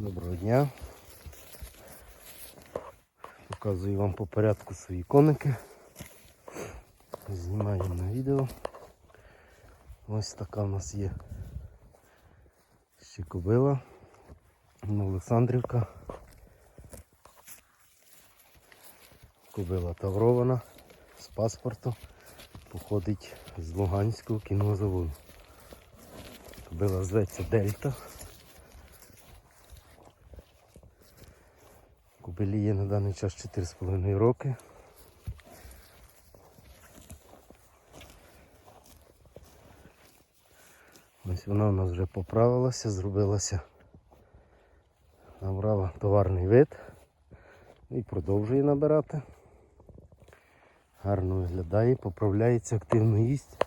Доброго дня. Показую вам по порядку свої коники. Знімаємо на відео. Ось така в нас є ще кобила. Олександрівка. Кобила таврована з паспорту. Походить з Луганського кінозаводу. Кобила зветься Дельта. Кобилі є на даний час 4,5 роки. Ось вона у нас вже поправилася, зробилася, набрала товарний вид і продовжує набирати. Гарно виглядає, поправляється, активно їсть.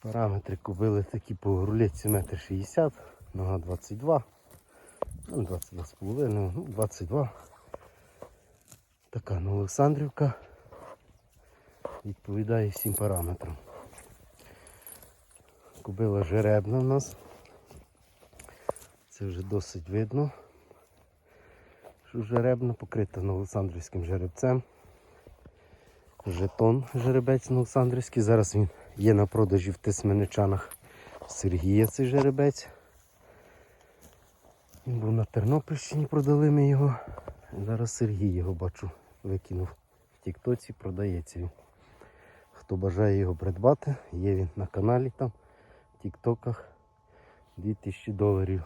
Параметри кобили такі по рулетці 1,60 м, нога 22, ну 22,5, ну 22. Така ну, Олександрівка відповідає всім параметрам. Кобила жеребна в нас. Це вже досить видно, що жеребна покрита Новоолександрівським жеребцем. Жетон жеребець Новоолександрівський. Зараз він є на продажі в Тисменичанах Сергія цей жеребець. Він був на Тернопільщині, продали ми його. Зараз Сергій його бачу, викинув в Тіктоці, продається він. Хто бажає його придбати, є він на каналі там, в Тіктоках. 2000 доларів.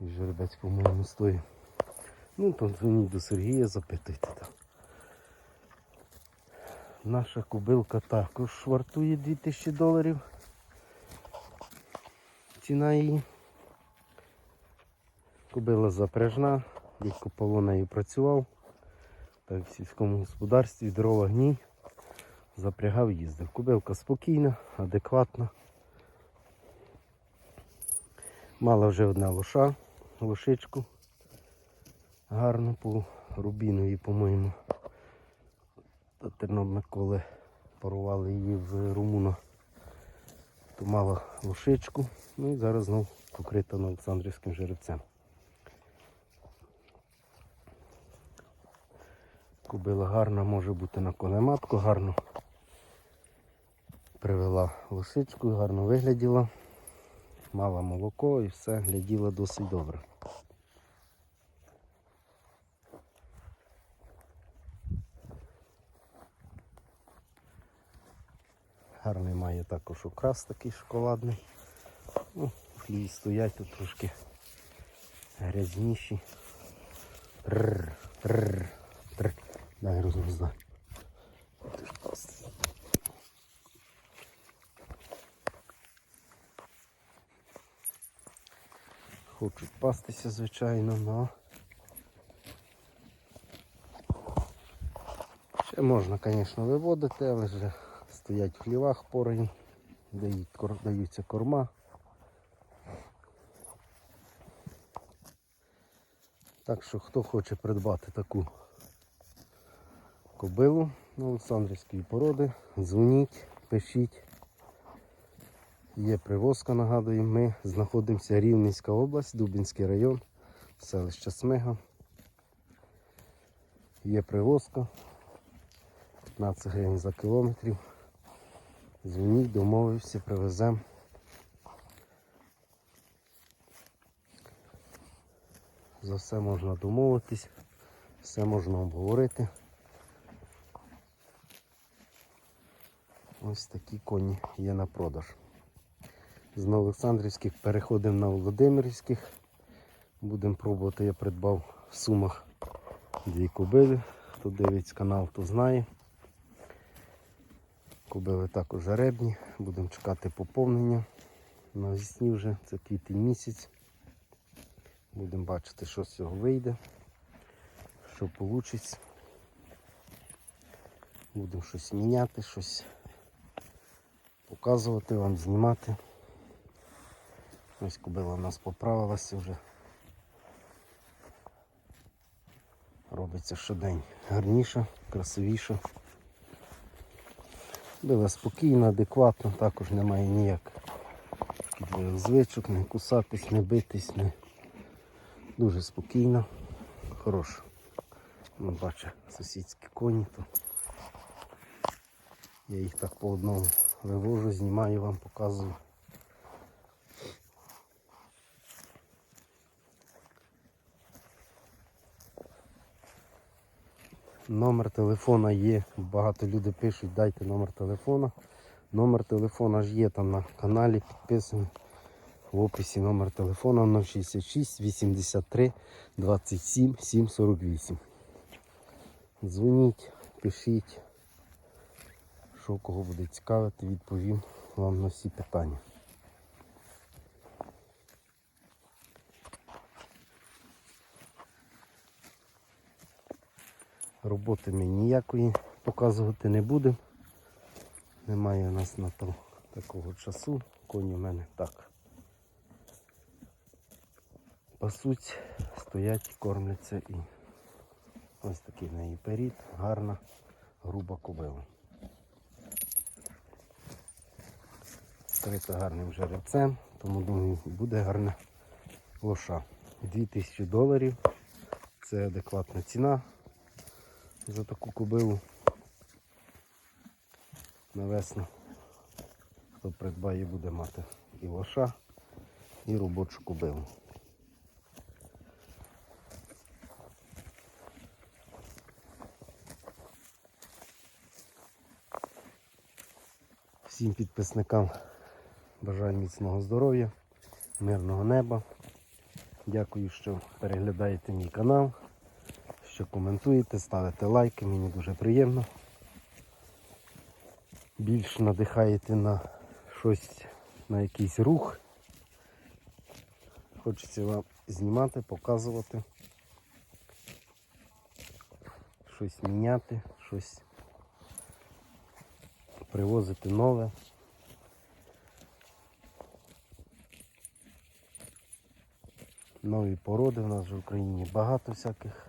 Жеребець, по-моєму, стоїть. Ну, там дзвоніть до Сергія, запитуйте там. Наша кубилка також вартує 2000 доларів. Ціна її. Кобила запряжна, дідько Павло нею працював. Так, в сільському господарстві, дрова гній. Запрягав, їздив. Кобилка спокійна, адекватна. Мала вже одна лоша, лошичку. Гарно по рубінові, по-моєму. Та Тернопіль парували її в Румуна. То мала лошичку. Ну і зараз знов покрита Олександрівським жеребцем. Кобила гарна може бути на конематку, гарно привела лошичку, гарно вигляділа, мала молоко і все, гляділа досить добре. Гарний має також окрас такий шоколадний. Ну, хлії стоять тут трошки грязніші. Тррр, тррр, тррр. Дай розгруздай. Хочуть пастися, звичайно, но ще можна, звісно, виводити, але вже стоять в хлівах пороні, дають, даються корма. Так що хто хоче придбати таку кобилу Олександрівської породи, дзвоніть, пишіть. Є привозка, нагадую, ми знаходимося Рівненська область, Дубінський район, селище Смига. Є привозка 15 гривень за кілометрів. Дзвоніть, домовився, привеземо. За все можна домовитись, все можна обговорити. Ось такі коні є на продаж. З Новоолександрівських переходимо на Володимирівських. Будемо пробувати, я придбав в сумах дві кобили. Хто дивиться канал, то знає. Кобили також жеребні. Будемо чекати поповнення. Навесні вже це квітень місяць. Будемо бачити, що з цього вийде, що вийде. Будемо щось міняти, щось показувати вам, знімати. Ось кобила у нас поправилася вже. Робиться щодень гарніша, красивіша. Била спокійно, адекватно, також немає ніяк шкідливих звичок, не кусатись, не битись, не дуже спокійно, хороша. Ну, бачу, сусідські коні, то я їх так по одному вивожу, знімаю вам, показую. Номер телефона є. Багато людей пишуть, дайте номер телефона. Номер телефона ж є там на каналі підписаний. В описі номер телефона 066 83 27 748. Дзвоніть, пишіть, що кого буде цікавити, відповім вам на всі питання. Роботи ми ніякої показувати не будемо. Немає у нас на то такого часу. Коні в мене так. Пасуть, стоять, кормляться і ось такий в неї перід, гарна, груба кобила. Вкрита гарним жеребцем, тому думаю, буде гарна лоша. 2000 доларів. Це адекватна ціна за таку кобилу. На весну. Хто придбає, буде мати і лоша, і робочу кобилу. Всім підписникам бажаю міцного здоров'я, мирного неба. Дякую, що переглядаєте мій канал, що коментуєте, ставите лайки, мені дуже приємно. Більш надихаєте на щось, на якийсь рух. Хочеться вам знімати, показувати, щось міняти, щось привозити нове. Нові породи у нас в Україні багато всяких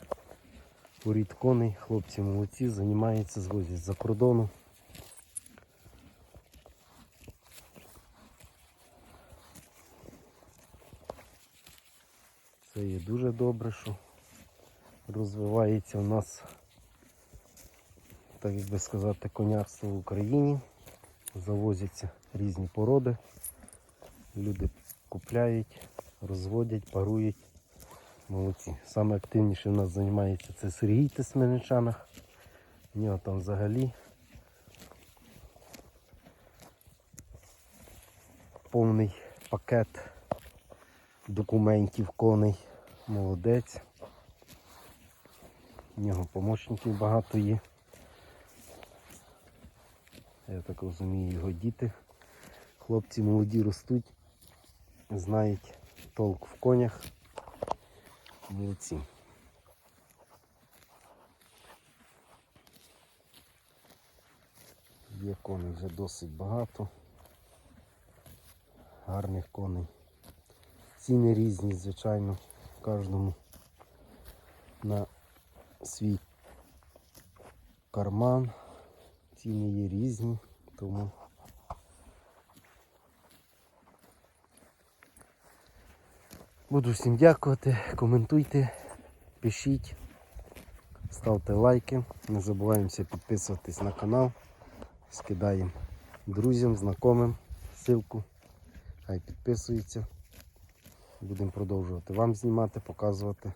порід коней, хлопці молодці, займаються, звозять за кордону. Це є дуже добре, що розвивається у нас, так як би сказати, конярство в Україні. Завозяться різні породи. Люди купляють, розводять, парують. Молодці. Саме активніше у нас займається це Сергій Тисменичанах. У нього там взагалі повний пакет документів коней. Молодець. У нього помічників багато є. Я так розумію, його діти. Хлопці молоді ростуть, знають толк в конях. Молодці. Є коней вже досить багато. Гарних коней. Ціни різні, звичайно, кожному на свій карман. Ціни є різні, тому буду всім дякувати, коментуйте, пишіть, ставте лайки, не забуваємося підписуватись на канал, скидаємо друзям, знайомим ссылку, хай підписуються. Будемо продовжувати вам знімати, показувати.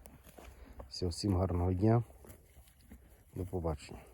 Все, всім гарного дня. До побачення.